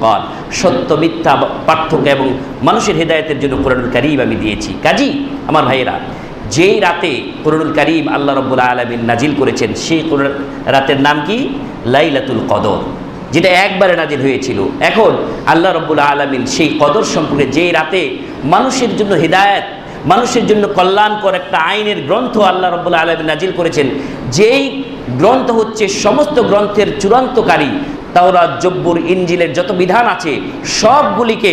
ফুরকান সত্য, মিথ্যা, পার্থক্য এবং মানুষের হেদায়েতের জন্য কোরআনুল কারিম আমি দিয়েছি। কাজী, আমার ভাইয়েরা, যেই রাতে কোরআনুল কারিম আল্লাহ রব্বুল আলমিন নাজিল করেছেন, সেই রাতের নাম কি? লাইলাতুল কদর। যেটা একবারে নাজিল হয়েছিল। এখন আল্লাহ রব্বুল আলমিন সেই কদর সম্পর্কে যেই রাতে মানুষের জন্য হেদায়েত, মানুষের জন্য কল্যাণকর একটা আইনের গ্রন্থ আল্লাহ রব্বুল আলমিন নাজিল করেছেন, যেই গ্রন্থ হচ্ছে সমস্ত গ্রন্থের চূড়ান্তকারী তাওরা জব্বুর ইঞ্জিলের যত বিধান আছে, সবগুলিকে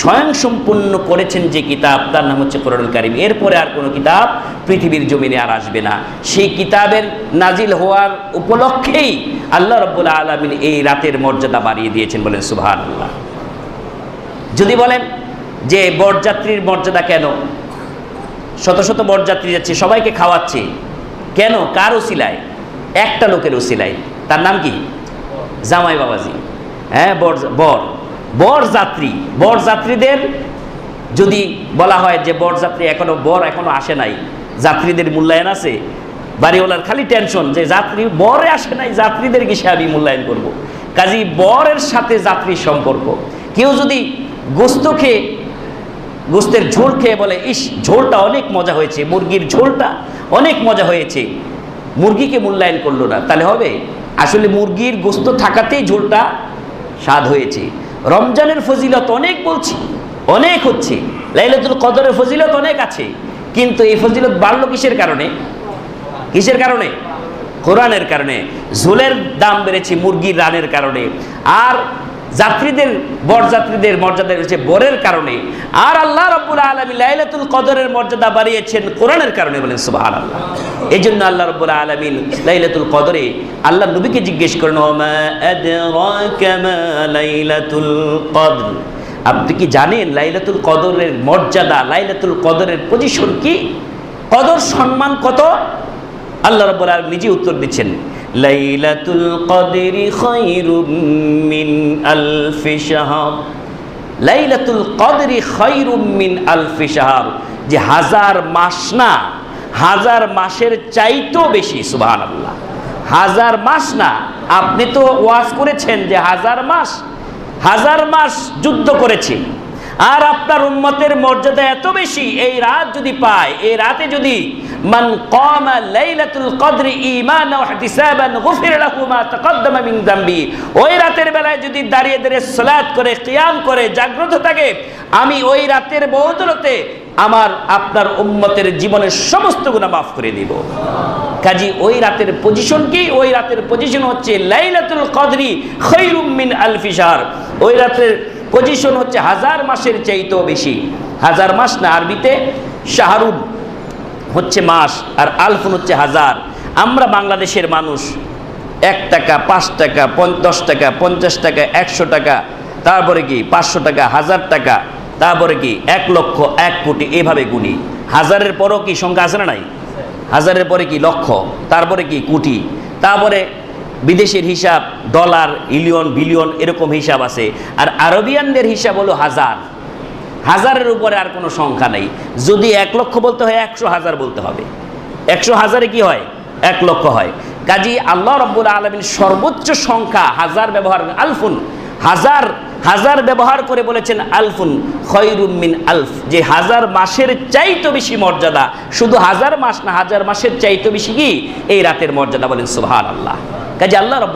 স্বয়ংসম্পূর্ণ করেছেন যে কিতাব, তার নাম হচ্ছে কোরআনুল কারিম। এরপরে আর কোনো কিতাব পৃথিবীর জমিনে আর আসবে না। সেই কিতাবের নাজিল হওয়ার উপলক্ষেই আল্লাহ রব্বুল আলমিন এই রাতের মর্যাদা বাড়িয়ে দিয়েছেন বলেন সুভান আল্লাহ যদি বলেন যে বরযাত্রীর মর্যাদা কেন? শত শত বরযাত্রী যাচ্ছে, সবাইকে খাওয়াচ্ছে। কেন? কার ওসিলায়? একটা লোকের ওসিলায়। তার নাম কি? জামাই বাবাজি। হ্যাঁ বর বর। বর যাত্রী। বর যাত্রীদের যদি বলা হয় যে বর যাত্রী এখনও, বর এখনও আসে নাই, যাত্রীদের মূল্যায়ন আছে, বাড়িওয়ালার খালি টেনশন যে যাত্রী বরে আসে নাই, যাত্রীদের কিসে আমি মূল্যায়ন করব। কাজী বরের সাথে যাত্রীর সম্পর্ক। কেউ যদি গোস্ত খেয়ে, গোস্তের ঝোল খেয়ে বলে, ইস, ঝোলটা অনেক মজা হয়েছে, মুরগির ঝোলটা অনেক মজা হয়েছে। মুরগিকে মূল্যায়ন করল না। তাহলে হবে? আসলে মুরগির গোস্ত থাকাতেই ঝোলটা স্বাদ হয়েছে। রমজানের ফজিলত অনেক বলছি, অনেক হচ্ছে। লাইলাতুল কদরের ফজিলত অনেক আছে, কিন্তু এই ফজিলত বাড়লো কিসের কারণে? কিসের কারণে? কোরআনের কারণে। ঝোলের দাম বেড়েছে মুরগির রানের কারণে। আর যাত্রীদের, বরযাত্রীদের মর্যাদা রয়েছে বরের কারণে। আর আল্লাহ রব্বুল আলমী লাইলাতুল কদরের মর্যাদা বাড়িয়েছেন কোরআনের কারণে বলেন সুবাহ আল্লাহ এই জন্য আল্লাহ রব্বুল আলমিন লাইলাতুল কদরে আল্লাহ নবীকে জিজ্ঞেস করেন লাইলাতুল আপনি কি জানেন লাইলাতুল কদরের মর্যাদা, লাইলাতুল কদরের পজিশন কি? কদর সম্মান কত? আল্লাহ রব্বুল আলম নিজে উত্তর দিচ্ছেন। লাইলাতুল কদরি খায়রুম মিন আলফি শাহর। লাইলাতুল কদরি খায়রুম মিন আলফি শাহর। যে হাজার মাস না, হাজার মাসের চাইতেও বেশি, সুবহানাল্লাহ। হাজার মাস না, আপনি তো ওয়াজ করেছেন যে হাজার মাস হাজার মাস যুদ্ধ করেছে। আর আপনার উন্মতের মর্যাদা এত বেশি, এই রাত যদি পায়, এই রাতে যদি মান কামা লাইলাতুল কদরি ঈমানা ওয়া ইহতিসাবান গুফির লাহু মা তাকদ্দামা মিন যামবি ওই রাতের বেলায় যদি দাঁড়িয়ে দাঁড়িয়ে সালাত করে, কিয়াম করে, জাগ্রত থাকে, আমি ওই রাতের বদৌলতে আমার, আপনার উম্মতের জীবনের সমস্ত গুনাহ মাফ করে দিব। কাজী, ওই রাতের পজিশন কি? ওই রাতের পজিশন হচ্ছে লাইলাতুল কদরি খৈরুম মিন আলফি শাহর। ওই রাতের পজিশন হচ্ছে হাজার মাসের চাইতেও বেশি। হাজার মাস না আরবিতে, শাহরুন হচ্ছে মাস আর আলফুন হচ্ছে হাজার। আমরা বাংলাদেশের মানুষ, এক টাকা, পাঁচ টাকা দশ টাকা, পঞ্চাশ টাকা, একশো টাকা, তারপরে কি, পাঁচশো টাকা, হাজার টাকা, তারপরে কি, এক লক্ষ, এক কোটি, এভাবে গুনি। হাজারের পরও কি সংখ্যা আছে না নাই? হাজারের পরে কি লক্ষ, তারপরে কি কোটি, তারপরে বিদেশের হিসাব ডলার ইলিয়ন, বিলিয়ন এরকম হিসাব আছে। আর আরবিয়ানদের হিসাব হলো হাজার। হাজারের উপরে আর কোনো সংখ্যা নেই। যদি এক লক্ষ বলতে হয়, একশো হাজার বলতে হবে। একশো হাজারে কি হয়? এক লক্ষ হয়। কাজী আল্লাহ রব্বুল আলমিন সর্বোচ্চ সংখ্যা হাজার ব্যবহার আলফুন। হাজার হাজার ব্যবহার করে বলেছেন আলফুন। খয়রুম মিন আলফ। যে হাজার মাসের চাইতো বেশি মর্যাদা। শুধু হাজার মাস না, হাজার মাসের চাইতো বেশি কি? এই রাতের মর্যাদা বলেন সুবহান আল্লাহ কাজে আল্লাহ